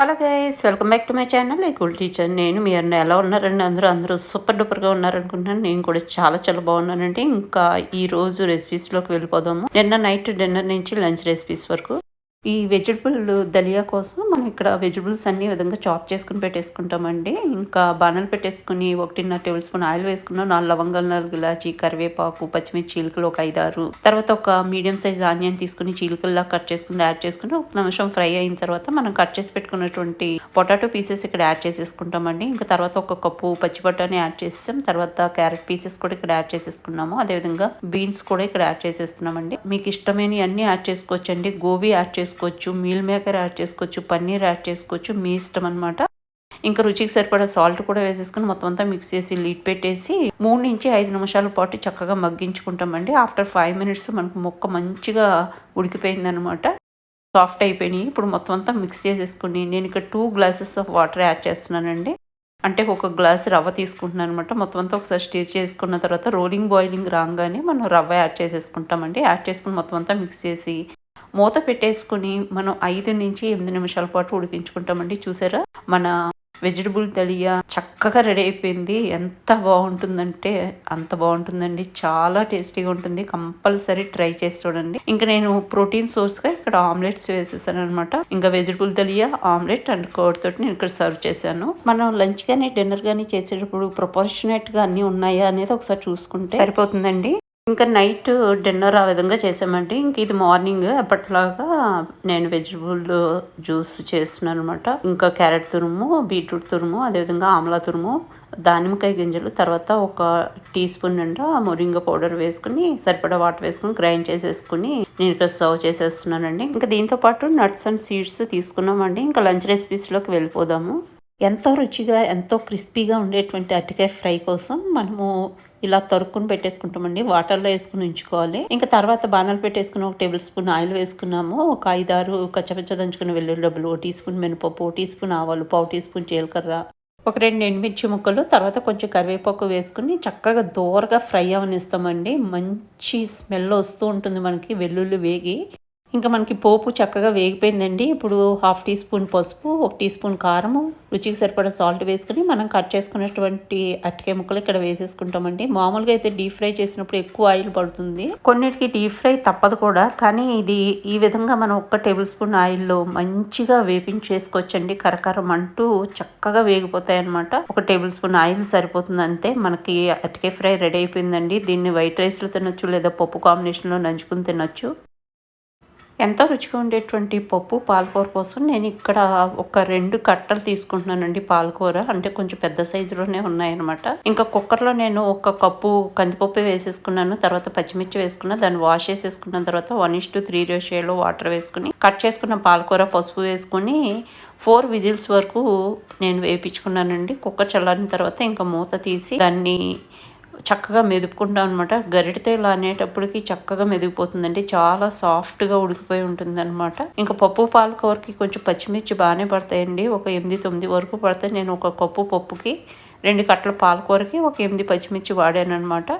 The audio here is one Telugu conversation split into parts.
Hello guys welcome back to my channel. ఈ కుల్ టీచర్ నేను మీ అన్న ఎలా ఉన్నారండి? అందరూ అందరూ సూపర్ డూపర్గా ఉన్నారనుకుంటున్నాను. నేను కూడా చాలా చాలా బాగున్నానండి. ఇంకా ఈ రోజు రెసిపీస్లోకి వెళ్ళిపోదాము. నిన్న నైట్ డిన్నర్ నుంచి లంచ్ రెసిపీస్ వరకు. ఈ వెజిటబుల్ దలియా కోసం మనం ఇక్కడ వెజిటబుల్స్ అన్ని విధంగా చాప్ చేసుకుని పెట్టేసుకుంటామండి. ఇంకా బాణలు పెట్టేసుకుని ఒకటిన్నర టేబుల్ స్పూన్ ఆయిల్ వేసుకున్నాం. నాలుగు లవంగాలు నాలుగు ఇలాచి కరివేపాకు పచ్చిమిర్చి చీలికలు ఒక ఐదారు. తర్వాత ఒక మీడియం సైజ్ ఆనియన్ తీసుకుని చీలికల్లా కట్ చేసుకుని యాడ్ చేసుకుని ఒక నిమిషం ఫ్రై అయిన తర్వాత మనం కట్ చేసి పెట్టుకున్నటువంటి పొటాటో పీసెస్ ఇక్కడ యాడ్ చేసేసుకుంటామండి. ఇంకా తర్వాత ఒక కప్పు పచ్చి బఠానీ యాడ్ చేసాం తర్వాత క్యారెట్ పీసెస్ కూడా ఇక్కడ యాడ్ చేసేసుకున్నాము. అదేవిధంగా బీన్స్ కూడా ఇక్కడ యాడ్ చేసేస్తున్నామండి. మీకు ఇష్టమైన అన్ని యాడ్ చేసుకోవచ్చండి. గోబీ యాడ్ చేసుకోవచ్చు చేసుకోవచ్చు మీల్ మేకర్ యాడ్ చేసుకోవచ్చు పన్నీర్ యాడ్ చేసుకోవచ్చు మీ ఇష్టం అనమాట ఇంకా రుచికి సరిపడా సాల్ట్ కూడా వేసేసుకుని మొత్తం అంతా మిక్స్ చేసి లీడ్ పెట్టేసి మూడు నుంచి ఐదు నిమిషాల పాటు చక్కగా మగ్గించుకుంటామండి. ఆఫ్టర్ ఫైవ్ మినిట్స్ మనకు మొక్క మంచిగా ఉడికిపోయిందనమాట సాఫ్ట్ అయిపోయినాయి. ఇప్పుడు మొత్తం అంతా మిక్స్ చేసేసుకుని నేను ఇక్కడ two glasses of water add చేస్తున్నానండి. అంటే ఒక గ్లాస్ రవ్వ తీసుకుంటున్నాను అనమాట మొత్తం అంతా ఒకసారి స్టీర్ చేసుకున్న తర్వాత రోలింగ్ బాయిలింగ్ రాగానే మనం రవ్వ యాడ్ చేసేసుకుంటామండి. యాడ్ చేసుకుని మొత్తం అంతా మిక్స్ చేసి మూత పెట్టేసుకుని మనం ఐదు నుంచి ఎనిమిది నిమిషాల పాటు ఉడికించుకుంటామండి చూసారా? మన వెజిటబుల్ దలియా చక్కగా రెడీ అయిపోయింది. ఎంత బాగుంటుందంటే అంత బాగుంటుందండి. చాలా టేస్టీగా ఉంటుంది. కంపల్సరీ ట్రై చేసి చూడండి. ఇంకా నేను ప్రోటీన్ సోర్స్గా ఇక్కడ ఆమ్లెట్స్ వేసేసాను అనమాట ఇంకా వెజిటబుల్ దలియా ఆమ్లెట్ అండ్ కోడ్ తోటి నేను ఇక్కడ సర్వ్ చేశాను. మనం లంచ్ కానీ డిన్నర్ కానీ చేసేటప్పుడు ప్రొపోర్షనేట్గా అన్నీ ఉన్నాయా అనేది ఒకసారి చూసుకుంటే సరిపోతుందండి. ఇంకా నైట్ డిన్నర్ ఆ విధంగా చేసామండి. ఇంక ఇది మార్నింగ్ అప్పట్లాగా నేను వెజిటబుల్ జ్యూస్ చేస్తున్నాను అనమాట ఇంకా క్యారెట్ తురుము బీట్రూట్ తురుము అదేవిధంగా ఆమ్లా తురుము దానిమ్మకాయ గింజలు తర్వాత ఒక టీ స్పూన్ నిండా మొరింగ పౌడర్ వేసుకుని సరిపడా వాటర్ వేసుకుని గ్రైండ్ చేసేసుకుని నేను ఇక్కడ సర్వ్ చేసేస్తున్నానండి. ఇంకా దీంతో పాటు నట్స్ అండ్ సీడ్స్ తీసుకున్నామండి. ఇంకా లంచ్ రెసిపీస్లోకి వెళ్ళిపోదాము. ఎంతో రుచిగా ఎంతో క్రిస్పీగా ఉండేటువంటి అరటికాయ ఫ్రై కోసం మనము ఇలా తరుక్కుని పెట్టేసుకుంటామండి. వాటర్లో వేసుకుని ఉంచుకోవాలి. ఇంకా తర్వాత బాణాలు పెట్టేసుకుని ఒక టేబుల్ స్పూన్ ఆయిల్ వేసుకున్నాము. ఒక ఐదారు కచ్చపచ్చ దంచుకున్న వెల్లుల్లి డబ్బులు ఓ టీ స్పూన్ మినపప్పు ఓ టీ స్పూన్ ఆవాలు పావు టీ స్పూన్ జీలకర్ర ఒక రెండు ఎండుమిర్చి ముక్కలు తర్వాత కొంచెం కరివేపాకు వేసుకుని చక్కగా దోరగా ఫ్రై అవనిస్తామండి. మంచి స్మెల్ వస్తూ ఉంటుంది మనకి వెల్లుల్లి వేగి. ఇంకా మనకి పోపు చక్కగా వేగిపోయిందండి. ఇప్పుడు హాఫ్ టీ స్పూన్ పసుపు ఒక టీ స్పూన్ కారము రుచికి సరిపడా సాల్ట్ వేసుకుని మనం కట్ చేసుకున్నటువంటి అట్టికే ముక్కలు ఇక్కడ వేసేసుకుంటామండి. మామూలుగా అయితే డీప్ ఫ్రై చేసినప్పుడు ఎక్కువ ఆయిల్ పడుతుంది. కొన్నిటికి డీప్ ఫ్రై తప్పదు కూడా కానీ ఇది ఈ విధంగా మనం ఒక్క టేబుల్ స్పూన్ ఆయిల్లో మంచిగా వేపించేసుకోవచ్చండి. కరకరం అంటూ చక్కగా వేగిపోతాయి అనమాట ఒక టేబుల్ స్పూన్ ఆయిల్ సరిపోతుంది అంతే. మనకి అట్టికే ఫ్రై రెడీ అయిపోయిందండి. దీన్ని వైట్ రైస్లో తినొచ్చు లేదా పప్పు కాంబినేషన్లో నంచుకుని తినొచ్చు. ఎంతో రుచిగా ఉండేటువంటి పప్పు పాలకూర కోసం నేను ఇక్కడ ఒక రెండు కట్టలు తీసుకుంటున్నానండి పాలకూర. అంటే కొంచెం పెద్ద సైజులోనే ఉన్నాయన్నమాట. ఇంకా కుక్కర్లో నేను ఒక కప్పు కందిపప్పు వేసేసుకున్నాను తర్వాత పచ్చిమిర్చి వేసుకున్నా దాన్ని వాష్ చేసేసుకున్న తర్వాత వన్ ఇస్ టు త్రీ రేషియోలో వాటర్ వేసుకుని కట్ చేసుకున్న పాలకూర పసుపు వేసుకుని ఫోర్ విజిల్స్ వరకు నేను వేయించుకున్నానండి కుక్కర్ చల్లారిన తర్వాత ఇంకా మూత తీసి దాన్ని చక్కగా మెదుపుకుంటాం అనమాట గరిటతో ఇలా అనేటప్పటికి చక్కగా మెదిగిపోతుందండి. చాలా సాఫ్ట్గా ఉడికిపోయి ఉంటుంది అనమాట ఇంకా పప్పు పాలకూరకి కొంచెం పచ్చిమిర్చి బాగానే పడతాయండి. ఒక ఎనిమిది తొమ్మిది వరకు పడతాయి నేను ఒక కప్పు పప్పుకి రెండు కట్టల పాలకూరకి ఒక ఎనిమిది పచ్చిమిర్చి వాడాను అనమాట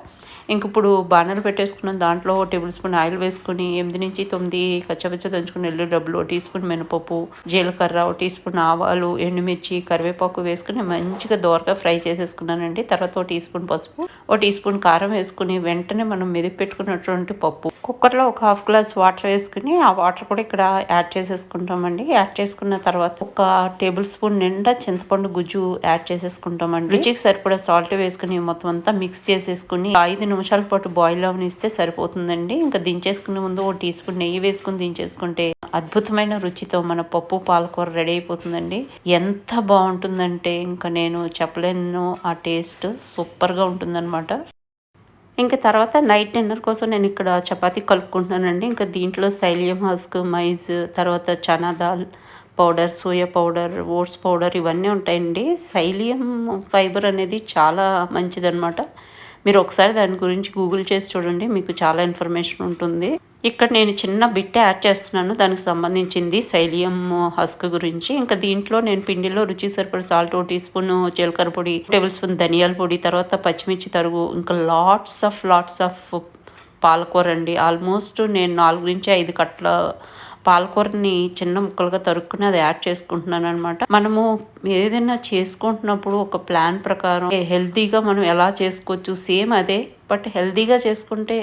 ఇంక ఇప్పుడు బాణలు పెట్టేసుకున్న. దాంట్లో టేబుల్ స్పూన్ ఆయిల్ వేసుకుని ఎనిమిది నుంచి తొమ్మిది కచ్చపచ్చ దంచుకుని ఎల్లు డబ్బులు ఒక టీ స్పూన్ మినపప్పు జీలకర్ర ఒక టీ స్పూన్ ఆవాలు ఎండుమిర్చి కరివేపాకు వేసుకుని మంచిగా దోరగా ఫ్రై చేసేసుకున్నానండి. తర్వాత ఒక టీ స్పూన్ పసుపు ఒక టీ స్పూన్ కారం వేసుకుని వెంటనే మనం మెదిపి పెట్టుకున్నటువంటి పప్పు కుక్కర్లో ఒక హాఫ్ గ్లాస్ వాటర్ వేసుకుని ఆ వాటర్ కూడా ఇక్కడ యాడ్ చేసేసుకుంటామండి. యాడ్ చేసుకున్న తర్వాత ఒక టేబుల్ స్పూన్ నిండా చింతపండు గుజ్జు యాడ్ చేసేసుకుంటామండి. రుచికి సరిపడా సాల్ట్ వేసుకుని మొత్తం అంతా మిక్స్ చేసేసుకుని ఐదు నిమిషాల పాటు బాయిల్ అవనిస్తే సరిపోతుందండి. ఇంకా దించేసుకునే ముందు ఒక టీ స్పూన్ నెయ్యి వేసుకుని దించేసుకుంటే అద్భుతమైన రుచితో మన పప్పు పాలకూర రెడీ అయిపోతుందండి. ఎంత బాగుంటుందంటే ఇంకా నేను చెప్పలేను ఆ టేస్ట్ సూపర్గా ఉంటుందన్నమాట. ఇంకా తర్వాత నైట్ డిన్నర్ కోసం నేను ఇక్కడ చపాతీ కలుపుకుంటున్నానండి. ఇంకా దీంట్లో సైలియం హస్క్ మైజ్ తర్వాత chana dal powder soya powder oats powder ఇవన్నీ ఉంటాయండి. సైలియం ఫైబర్ అనేది చాలా మంచిదన్నమాట. మీరు ఒకసారి దాని గురించి గూగుల్ చేసి చూడండి మీకు చాలా ఇన్ఫర్మేషన్ ఉంటుంది. ఇక్కడ నేను చిన్న బిట్ యాడ్ చేస్తున్నాను దానికి సంబంధించింది శైలియం హస్క్ గురించి. ఇంకా దీంట్లో నేను పిండిలో రుచి సరిపడి సాల్ట్ టీ స్పూన్ జీలకర్ర పొడి టేబుల్ స్పూన్ ధనియాల పొడి తర్వాత పచ్చిమిర్చి తరుగు ఇంకా లాట్స్ ఆఫ్ లాట్స్ ఆఫ్ పాలకూర అండి. ఆల్మోస్ట్ నేను నాలుగు నుంచి ఐదు కట్ల పాలకూరని చిన్న ముక్కలుగా తరుక్కుని అది యాడ్ చేసుకుంటున్నాను అనమాట మనము ఏదైనా చేసుకుంటున్నప్పుడు ఒక ప్లాన్ ప్రకారం హెల్తీగా మనం ఎలా చేసుకోవచ్చు సేమ్ అదే బట్ హెల్తీగా చేసుకుంటే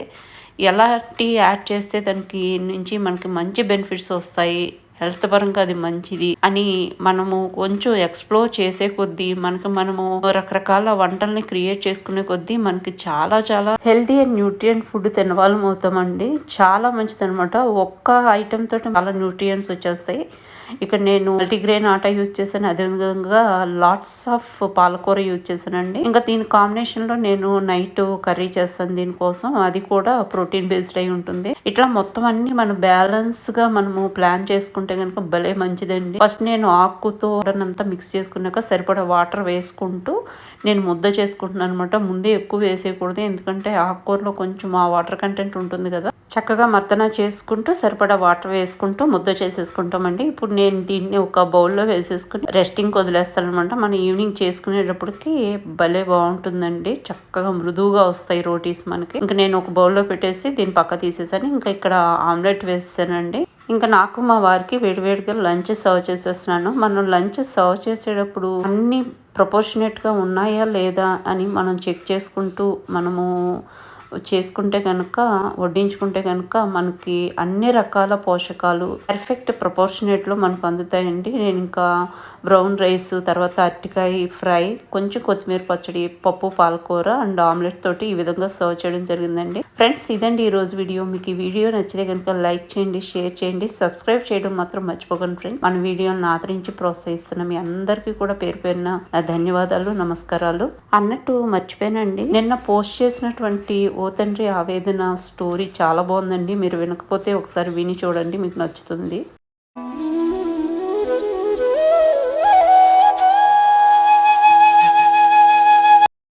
ఎలాంటి యాడ్ చేస్తే దానికి నుంచి మనకి మంచి బెనిఫిట్స్ వస్తాయి హెల్త్ పరంగా అది మంచిది అని మనము కొంచెం ఎక్స్ప్లోర్ చేసే కొద్దీ మనకి మనము రకరకాల వంటల్ని క్రియేట్ చేసుకునే కొద్దీ మనకి చాలా చాలా హెల్తీ అండ్ న్యూట్రియంట్ ఫుడ్ తినవాళ్ళం అవుతామండి. చాలా మంచిది అనమాట ఒక్క ఐటెం తోటి చాలా న్యూట్రియంట్స్ వచ్చేస్తాయి. ఇక్కడ నేను మల్టీగ్రెయిన్ ఆటా యూజ్ చేశాను. అదేవిధంగా లాట్స్ ఆఫ్ పాలకూర యూజ్ చేశానండి. ఇంకా దీని కాంబినేషన్లో నేను నైట్ కర్రీ చేస్తాను దీనికోసం. అది కూడా ప్రోటీన్ బేస్డ్ అయి ఉంటుంది. ఇట్లా మొత్తం అన్ని మనం బ్యాలెన్స్గా మనము ప్లాన్ చేసుకుంటే కనుక భలే మంచిదండి. ఫస్ట్ నేను ఆకుతో అంతా మిక్స్ చేసుకున్నాక సరిపడా వాటర్ వేసుకుంటూ నేను ముద్ద చేసుకుంటున్నాను అనమాట ముందే ఎక్కువ వేసేయకూడదు. ఎందుకంటే ఆకుకూరలో కొంచెం ఆ వాటర్ కంటెంట్ ఉంటుంది కదా. చక్కగా మర్దన చేసుకుంటూ సరిపడా వాటర్ వేసుకుంటూ ముద్ద చేసేసుకుంటామండి. ఇప్పుడు నేను దీన్ని ఒక బౌల్లో వేసేసుకుని రెస్టింగ్ వదిలేస్తాను అనమాట మనం ఈవినింగ్ చేసుకునేటప్పటికి భలే బాగుంటుందండి. చక్కగా మృదువుగా వస్తాయి రోటీస్ మనకి. ఇంకా నేను ఒక బౌల్లో పెట్టేసి దీన్ని పక్క తీసేసాను. ఇంకా ఇక్కడ ఆమ్లెట్ వేసానండి ఇంకా నాకు మా వారికి వేడివేడిగా లంచ్ సర్వ్ చేసేస్తున్నాను. మనం లంచ్ సర్వ్ చేసేటప్పుడు అన్ని ప్రపోర్షనేట్గా ఉన్నాయా లేదా అని మనం చెక్ చేసుకుంటూ మనము చేసుకుంటే కనుక వడ్డించుకుంటే కనుక మనకి అన్ని రకాల పోషకాలు పర్ఫెక్ట్ ప్రపోర్షనేట్లో మనకు అందుతాయండి. నేను ఇంకా బ్రౌన్ రైస్ తర్వాత అరటికాయ ఫ్రై కొంచెం కొత్తిమీర పచ్చడి పప్పు పాలకూర అండ్ ఆమ్లెట్ తోటి ఈ విధంగా సర్వ్ చేయడం జరిగిందండి. ఫ్రెండ్స్ ఇదండి ఈరోజు వీడియో. మీకు ఈ వీడియో నచ్చితే కనుక లైక్ చేయండి షేర్ చేయండి సబ్స్క్రైబ్ చేయడం మాత్రం మర్చిపోకండి ఫ్రెండ్స్ మన వీడియోని ఆదరించి ప్రోత్సహిస్తున్న మీ అందరికీ కూడా పేరు పేరున ధన్యవాదాలు నమస్కారాలు. అన్నట్టు మర్చిపోయానండి. నిన్న పోస్ట్ చేసినటువంటి ఓ తండ్రి ఆవేదన స్టోరీ చాలా బాగుందండి. మీరు వినకపోతే ఒకసారి విని చూడండి మీకు నచ్చుతుంది.